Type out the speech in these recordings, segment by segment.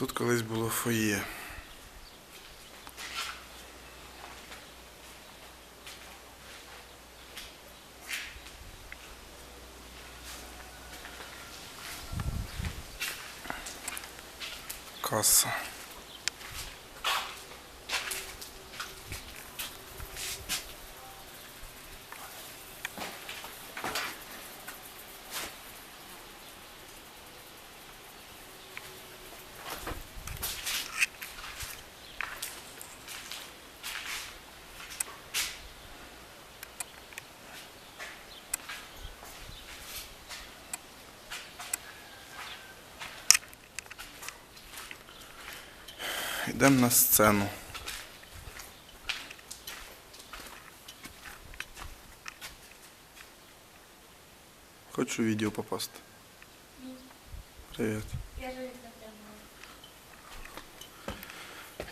Тут колись було фоє. Каса. Йдемо на сцену. Хочу в відео попасти. Привіт.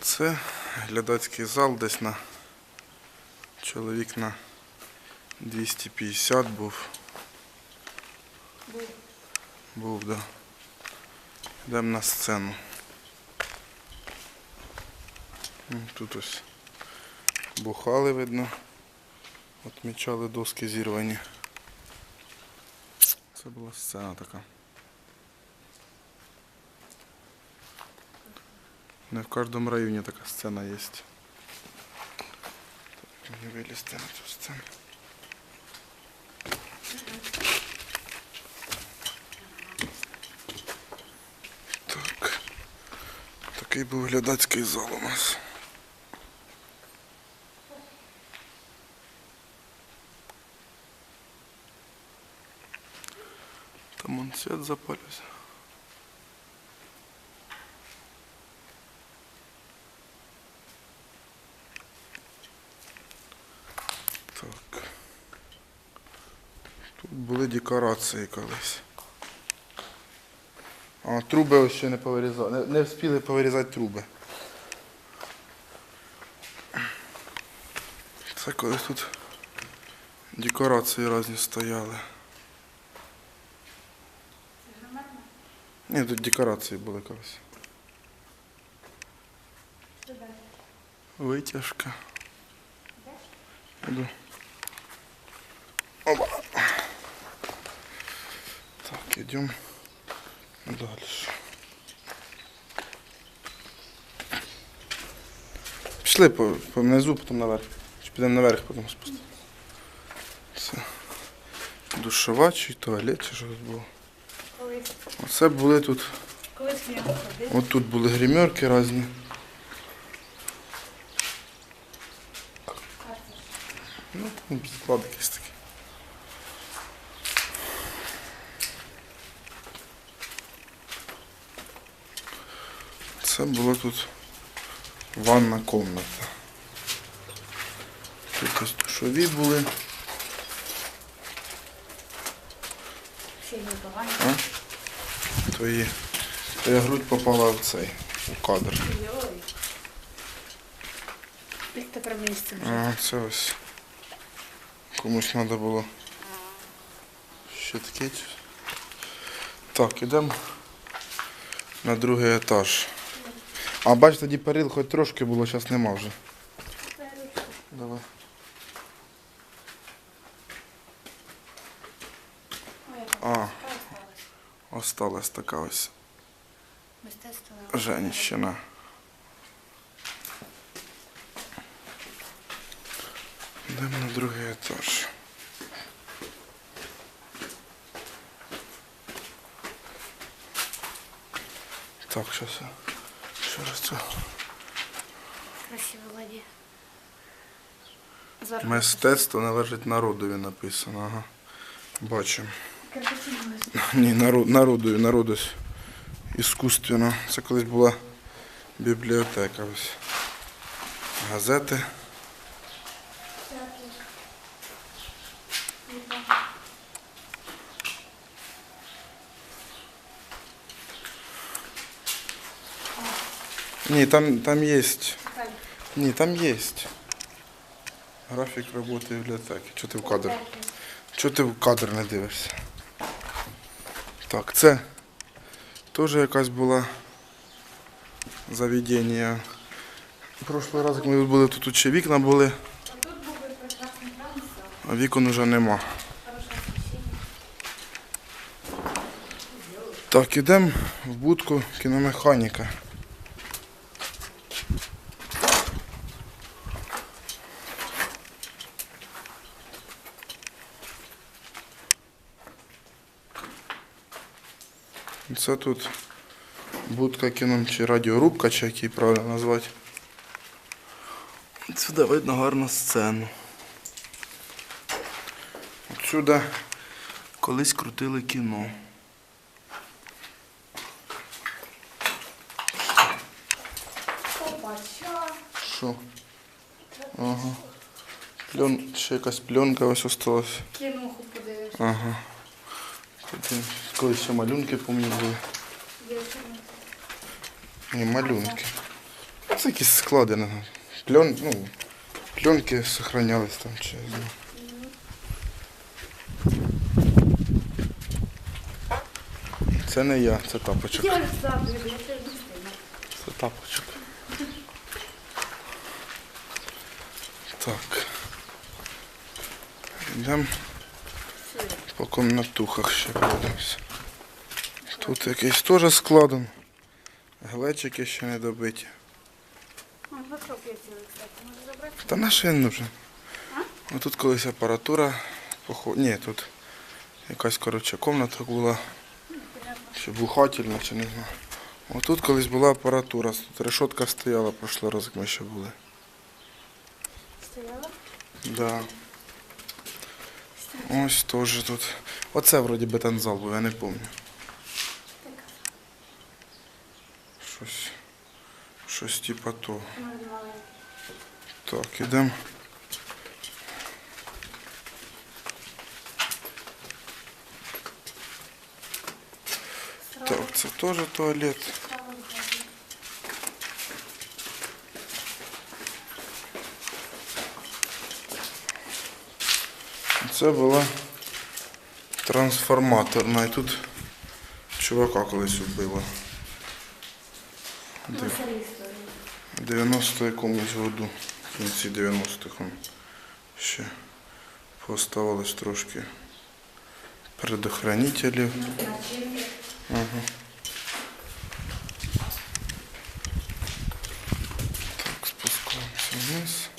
Це глядацький зал десь на чоловік на 250 був. Був. Був, да. Йдемо на сцену. Тут ось бухали, видно. Отмічали доски зірвані. Це була сцена така. Не в кожному районі така сцена є. Мені вилізти на цю сцену. Так. Такий був глядацький зал у нас. Свет запалився. Так. Тут були декорації колись. А, труби ось ще не повирізали. Не, не встигли повирізати труби. Це колись тут декорації різні стояли. Це нормально? Ні, тут декорації були колись. Далі? Витяжка. Іду. Опа. Так, идем дальше. Пішли по, по внизу, потім наверх. Чи підемо наверх, потім спустимо. Це душова чи туалет, чи що тут було. Оце були тут. От тут були гримерки різні. Ну, склад якийсь такий. Це була тут ванна комната. Тут ось душові були. Ще й А? Твоя грудь попала в цей у кадр. Як тепер місце? А, це ось комусь треба було щитки. чи- Так, ідемо на другий етаж. А бач, тоді перил хоч трошки було, зараз нема вже. Давай. Ой, А. яка осталась. Осталась така ось женщина. Йдемо на другий етаж. Так, зараз я ще раз це. Красиві ладі. Мистецтво належить народові написано. Ага. Бачимо. Ні, народ, народові, народось іскусственно. Це колись була бібліотека. Ось. Газети. Ні, там, там є. Ні, там є. Графік роботи бібліотеки. Чого ти в кадр? Чого ти в кадр не дивишся? Так, це теж якась була заведення. Прошлий раз, як ми тут були, тут ще вікна були, а вікон вже нема. Так, ідемо в будку кіномеханіка. Це тут будка кіном чи радіорубка, чи як її правильно назвати. Сюди видно гарну сцену. Отсюди колись крутили кіно. Що? Ага. Плен... Ще якась пленка ось осталась. Кінуху подивишся. Ага. Потім колись ще малюнки пам'ятаю були. Ні, малюнки. Це якісь склади. Плен... Ну, пленки сохранялись там чи я знаю. Це не я, це тапочок. Я завжди, я це тапочок. Так. Йдемо по комнатухах ще пройдемося. Тут якийсь теж складен. Глечики ще не добиті. Та на він нужен? Ну тут колись апаратура. Похо... Ні, тут якась коротше комната була. Чи бухательна, чи не знаю. Отут колись була апаратура. Тут решетка стояла прошлий раз, як ми ще були. Стояла? Да. Ось теж тут. Оце вроді би танзал був, я не пам'ятаю. Щось. Щось типа того. Так, ідемо. Так, це теж туалет. Це була трансформаторна. І тут чувака колись вбило. Ну, Де? це історія. В 90 якомусь году, в кінці 90-х он ще поставилось трошки предохранителів. Ага. Так, спускаємося вниз.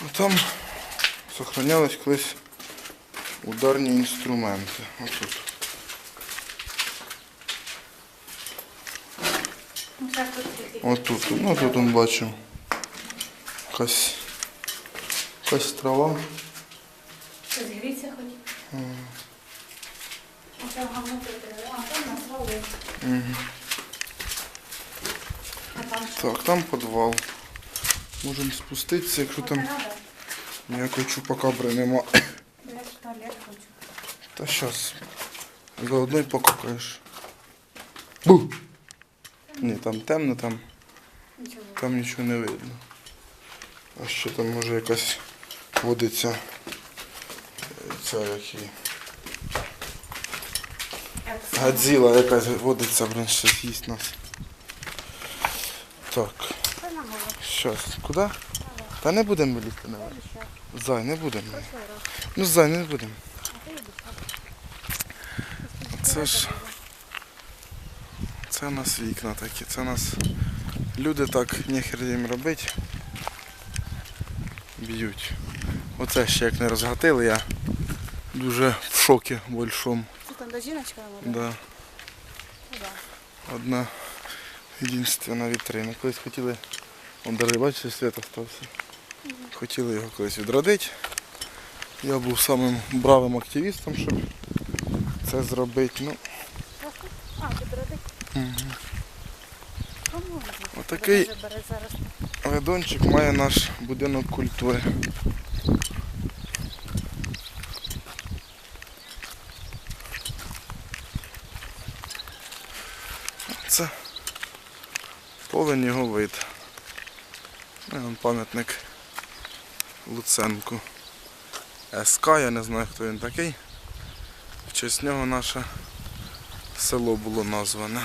А там сохранялись колись ударні інструменти. Так тут тільки. Отут. Ну тут он бачив. Якась, якась трава. Щось гріться хоч. Тут. Свали. Угу. Так, там підвал. Можемо спуститися, якщо там ніякої чупакабри нема. Я ж в туалет хочу. Та щас. Заодно й покакаєш. Бу! Ні, там темно, там, Нічого. там нічого не видно. А ще там може якась водиться. Ця як її. Гадзіла якась водиться, блин, ще з'їсть нас. Так, щас. Куди? Та не будемо лізти наверх. Що? Зай, не будемо. Ну, зай, не будемо. Це ж. Це у нас вікна такі. Це у нас люди так ніхер їм робить. Б'ють. Оце ще як не розгатили, я дуже в шокі большому. Це там до жіночка Да. Да. Одна єдинственна вітрина. Колись хотіли, он даже бачите, світ остався. Хотіли його колись відродити. Я був самим бравим активістом, щоб це зробити. Ну, А, бороди? Отакий. Видончик має наш будинок культури. Це повен його вид. Вон пам'ятник Луценку. СК, я не знаю хто він такий. В честь нього наше село було назване.